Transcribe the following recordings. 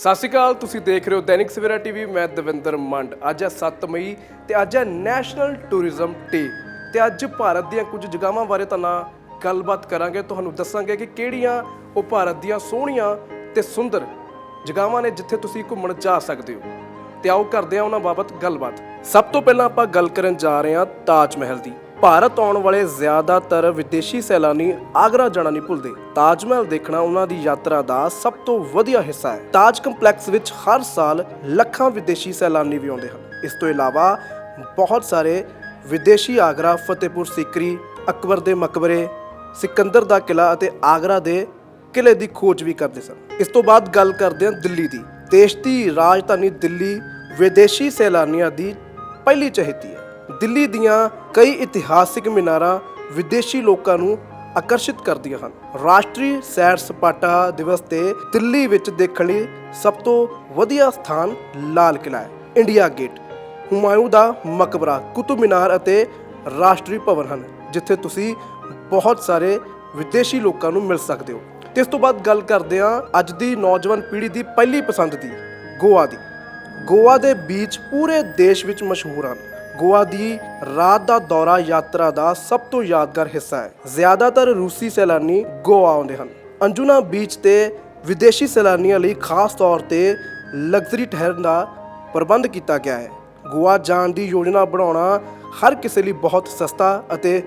ਸਤਿ ਸ਼੍ਰੀ ਅਕਾਲ, ਤੁਸੀਂ ਦੇਖ ਰਹੇ ਹੋ ਦੈਨਿਕ ਸਵੇਰਾ ਟੀਵੀ, ਮੈਂ ਦਵਿੰਦਰ ਮੰਡ। ਅੱਜ ਹੈ 7 ਮਈ ਤੇ ਅੱਜ ਹੈ ਨੈਸ਼ਨਲ ਟੂਰਿਜ਼ਮ ਡੇ। ਤੇ ਅੱਜ ਭਾਰਤ ਦੀਆਂ ਕੁਝ ਜਗ੍ਹਾਵਾਂ ਬਾਰੇ ਤਾਂ ਨਾ ਗੱਲਬਾਤ ਕਰਾਂਗੇ। ਤੁਹਾਨੂੰ ਦੱਸਾਂਗੇ ਕਿ ਕਿਹੜੀਆਂ ਉਹ ਭਾਰਤ ਦੀਆਂ ਸੋਹਣੀਆਂ ਤੇ ਸੁੰਦਰ ਜਗ੍ਹਾਵਾਂ ਨੇ ਜਿੱਥੇ ਤੁਸੀਂ ਘੁੰਮਣ ਜਾ ਸਕਦੇ ਹੋ। ਤੇ ਆਓ ਕਰਦੇ ਹਾਂ ਉਹਨਾਂ ਬਾਬਤ ਗੱਲਬਾਤ। ਸਭ ਤੋਂ ਪਹਿਲਾਂ ਆਪਾਂ ਗੱਲ ਕਰਨ ਜਾ ਰਹੇ ਹਾਂ ਤਾਜ ਮਹਿਲ ਦੀ। ਭਾਰਤ ਆਉਣ ਵਾਲੇ ਜ਼ਿਆਦਾਤਰ ਵਿਦੇਸ਼ੀ ਸੈਲਾਨੀ ਆਗਰਾ ਜਾਣਾ ਨਹੀਂ ਭੁੱਲਦੇ। ਤਾਜ ਮਹਿਲ ਦੇਖਣਾ ਉਹਨਾਂ ਦੀ ਯਾਤਰਾ ਦਾ ਸਭ ਤੋਂ ਵਧੀਆ ਹਿੱਸਾ ਹੈ। ਤਾਜ ਕੰਪਲੈਕਸ ਵਿੱਚ ਹਰ ਸਾਲ ਲੱਖਾਂ ਵਿਦੇਸ਼ੀ ਸੈਲਾਨੀ ਵੀ ਆਉਂਦੇ ਹਨ। ਇਸ ਤੋਂ ਇਲਾਵਾ ਬਹੁਤ ਸਾਰੇ ਵਿਦੇਸ਼ੀ ਆਗਰਾ, ਫਤਿਹਪੁਰ ਸੀਕਰੀ, ਅਕਬਰ ਦੇ ਮਕਬਰੇ, ਸਿਕੰਦਰ ਦਾ ਕਿਲਾ ਅਤੇ ਆਗਰਾ ਦੇ ਕਿਲੇ ਦੀ ਖੋਜ ਵੀ ਕਰਦੇ ਸਨ। ਇਸ ਤੋਂ ਬਾਅਦ ਗੱਲ ਕਰਦੇ ਹਾਂ ਦਿੱਲੀ ਦੀ। ਦੇਸ਼ ਦੀ ਰਾਜਧਾਨੀ ਦਿੱਲੀ ਵਿਦੇਸ਼ੀ ਸੈਲਾਨੀਆਂ ਦੀ ਪਹਿਲੀ ਚਹੇਤੀ ਹੈ। ਦਿੱਲੀ ਦੀਆਂ ਕਈ ਇਤਿਹਾਸਿਕ ਮੀਨਾਰਾਂ ਵਿਦੇਸ਼ੀ ਲੋਕਾਂ ਨੂੰ ਆਕਰਸ਼ਿਤ ਕਰਦੀਆਂ ਹਨ। ਰਾਸ਼ਟਰੀ ਸੈਰ ਸਪਾਟਾ ਦਿਵਸ ਤੇ ਦਿੱਲੀ ਵਿੱਚ ਦੇਖਣ ਲਈ ਸਭ ਤੋਂ ਵਧੀਆ ਸਥਾਨ ਲਾਲ ਕਿਲ੍ਹਾ ਹੈ, ਇੰਡੀਆ ਗੇਟ। ਹੁਮਾਯੂੰ ਦਾ ਮਕਬਰਾ, ਕੁਤੁਬ ਮੀਨਾਰ ਅਤੇ ਰਾਸ਼ਟਰੀ ਭਵਨ ਹਨ, ਜਿੱਥੇ ਤੁਸੀਂ ਬਹੁਤ ਸਾਰੇ ਵਿਦੇਸ਼ੀ ਲੋਕਾਂ ਨੂੰ ਮਿਲ ਸਕਦੇ ਹੋ। ਤੇ ਇਸ ਤੋਂ ਬਾਅਦ ਗੱਲ ਕਰਦੇ ਹਾਂ ਅੱਜ ਦੀ ਨੌਜਵਾਨ ਪੀੜ੍ਹੀ ਦੀ ਪਹਿਲੀ ਪਸੰਦ ਦੀ, ਗੋਆ ਦੀ। ਗੋਆ ਦੇ ਬੀਚ ਪੂਰੇ ਦੇਸ਼ ਵਿੱਚ ਮਸ਼ਹੂਰ ਹਨ। ਗੋਆ ਦੀ ਰਾਤ ਦਾ ਦੌਰਾ ਯਾਤਰਾ ਦਾ ਸਭ ਤੋਂ ਯਾਦਗਾਰ ਹਿੱਸਾ ਹੈ। ਜ਼ਿਆਦਾਤਰ ਰੂਸੀ ਸੈਲਾਨੀ ਗੋਆ ਆਉਂਦੇ ਹਨ। ਅੰਜੁਨਾ ਬੀਚ ਤੇ ਵਿਦੇਸ਼ੀ ਸੈਲਾਨੀਆਂ ਲਈ ਖਾਸ ਤੌਰ ਤੇ ਲਗਜ਼ਰੀ ਠਹਿਰਨ ਦਾ ਪ੍ਰਬੰਧ ਕੀਤਾ ਗਿਆ ਹੈ। ਗੋਆ ਜਾਣ ਦੀ ਯੋਜਨਾ ਬਣਾਉਣਾ ਹਰ ਕਿਸੇ ਲਈ ਬਹੁਤ ਸਸਤਾ ਅਤੇ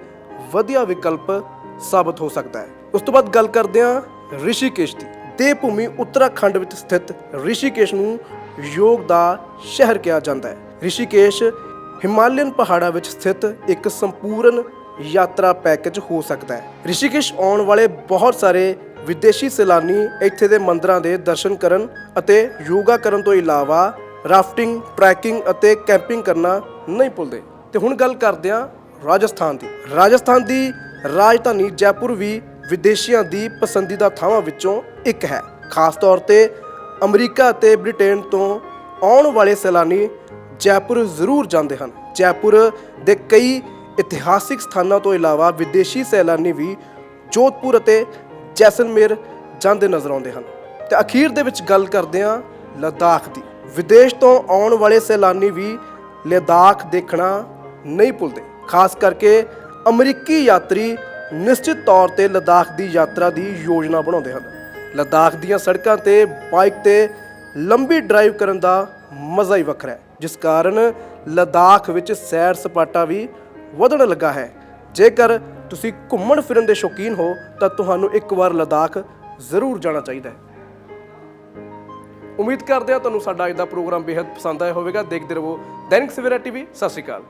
ਵਧੀਆ ਵਿਕਲਪ ਸਾਬਤ ਹੋ ਸਕਦਾ ਹੈ। ਉਸ ਤੋਂ ਬਾਅਦ ਗੱਲ ਕਰਦੇ ਹਾਂ ਰਿਸ਼ੀਕੇਸ਼ ਦੀ। ਦੇਵ ਭੂਮੀ ਉੱਤਰਾਖੰਡ ਵਿੱਚ ਸਥਿਤ ਰਿਸ਼ੀਕੇਸ਼ ਨੂੰ ਯੋਗ ਦਾ ਸ਼ਹਿਰ ਕਿਹਾ ਜਾਂਦਾ ਹੈ। ਰਿਸ਼ੀਕੇਸ਼ ਹਿਮਾਲਯਨ ਪਹਾੜਾਂ ਵਿੱਚ ਸਥਿਤ ਇੱਕ ਸੰਪੂਰਨ ਯਾਤਰਾ ਪੈਕੇਜ ਹੋ ਸਕਦਾ ਹੈ। ਰਿਸ਼ੀਕੇਸ਼ ਆਉਣ ਵਾਲੇ ਬਹੁਤ ਸਾਰੇ ਵਿਦੇਸ਼ੀ ਸੈਲਾਨੀ ਇੱਥੇ ਦੇ ਮੰਦਰਾਂ ਦੇ ਦਰਸ਼ਨ ਕਰਨ ਅਤੇ ਯੋਗਾ ਕਰਨ ਤੋਂ ਇਲਾਵਾ ਰਾਫਟਿੰਗ, ਟਰੈਕਿੰਗ ਅਤੇ ਕੈਂਪਿੰਗ ਕਰਨਾ ਨਹੀਂ ਭੁੱਲਦੇ। ਤੇ ਹੁਣ ਗੱਲ ਕਰਦੇ ਹਾਂ ਰਾਜਸਥਾਨ ਦੀ। ਰਾਜਸਥਾਨ ਦੀ ਰਾਜਧਾਨੀ ਜੈਪੁਰ ਵੀ ਵਿਦੇਸ਼ੀਆਂ ਦੀ ਪਸੰਦੀਦਾ ਥਾਵਾਂ ਵਿੱਚੋਂ ਇੱਕ ਹੈ। ਖਾਸ ਤੌਰ ਤੇ ਅਮਰੀਕਾ ਅਤੇ ਬ੍ਰਿਟੇਨ ਤੋਂ ਆਉਣ ਵਾਲੇ ਸੈਲਾਨੀ ਜੈਪੁਰ ਜ਼ਰੂਰ ਜਾਂਦੇ ਹਨ। ਜੈਪੁਰ ਦੇ ਕਈ ਇਤਿਹਾਸਿਕ ਸਥਾਨਾਂ ਤੋਂ ਇਲਾਵਾ ਵਿਦੇਸ਼ੀ ਸੈਲਾਨੀ ਵੀ ਜੋਧਪੁਰ ਅਤੇ ਜੈਸਲਮੇਰ ਜਾਂਦੇ ਨਜ਼ਰ ਆਉਂਦੇ ਹਨ। ਤੇ ਅਖੀਰ ਦੇ ਵਿੱਚ ਗੱਲ ਕਰਦੇ ਹਾਂ ਲਦਾਖ ਦੀ। ਵਿਦੇਸ਼ ਤੋਂ ਆਉਣ ਵਾਲੇ ਸੈਲਾਨੀ ਵੀ ਲਦਾਖ ਦੇਖਣਾ ਨਹੀਂ ਭੁੱਲਦੇ। ਖਾਸ ਕਰਕੇ ਅਮਰੀਕੀ ਯਾਤਰੀ ਨਿਸ਼ਚਿਤ ਤੌਰ ਤੇ ਲਦਾਖ ਦੀ ਯਾਤਰਾ ਦੀ ਯੋਜਨਾ ਬਣਾਉਂਦੇ ਹਨ। ਲਦਾਖ ਦੀਆਂ ਸੜਕਾਂ ਤੇ ਬਾਈਕ ਤੇ ਲੰਬੀ ਡਰਾਈਵ ਕਰਨ ਦਾ ਮਜ਼ਾ ਹੀ ਵੱਖਰਾ ਹੈ, ਜਿਸ ਕਾਰਨ ਲਦਾਖ ਵਿੱਚ ਸੈਰ ਸਪਾਟਾ ਵੀ ਵਧਣ ਲੱਗਾ ਹੈ। ਜੇਕਰ ਤੁਸੀਂ ਘੁੰਮਣ ਫਿਰਨ ਦੇ ਸ਼ੌਕੀਨ ਹੋ, ਤਾਂ ਤੁਹਾਨੂੰ ਇੱਕ ਵਾਰ ਲਦਾਖ ਜ਼ਰੂਰ ਜਾਣਾ ਚਾਹੀਦਾ ਹੈ। ਉਮੀਦ ਕਰਦੇ ਹਾਂ ਤੁਹਾਨੂੰ ਸਾਡਾ ਅੱਜ ਦਾ ਪ੍ਰੋਗਰਾਮ ਬੇहद ਪਸੰਦ ਆਇਆ ਹੋਵੇਗਾ। ਦੇਖਦੇ ਰਹੋ ਦੈਨਿਕ ਸਵੇਰਾ ਟੀਵੀ, ਸਤਿ ਸ਼੍ਰੀ ਅਕਾਲ।